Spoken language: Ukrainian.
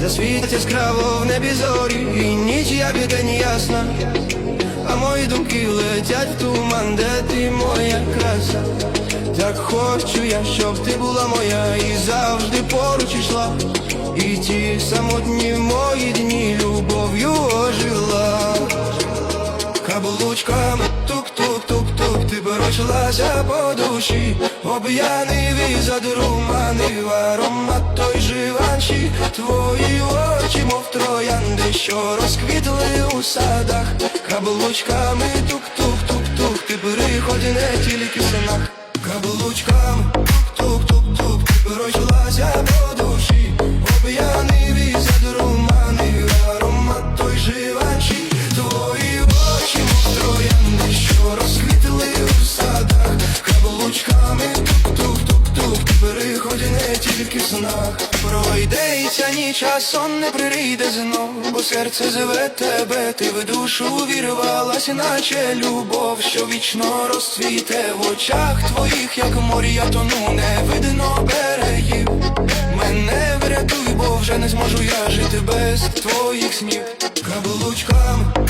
Засвітить яскраво в небі зорі, і ніч як день ясна, а мої думки летять в туман, де ти моя краса. Так хочу я, щоб ти була моя і завжди поруч ішла. І ті самотні мої дні любов'ю ожила. Каблучками Ти пройшлася по душі Об'яний задруманив аромат той живанші Твої очі, мов троянди, що розквітли у садах. Каблучками тук-тук-тук-тук Ти приходь не тільки Переходи не тільки в снах Пройде і ця ніч, а сон не прийде знов. Бо серце зве тебе, ти в душу вірвалась Наче любов, що вічно розцвіте В очах твоїх, як морі, я тону Не видно берегів. Мене врятуй, бо вже не зможу я жити без твоїх снів. Каблучками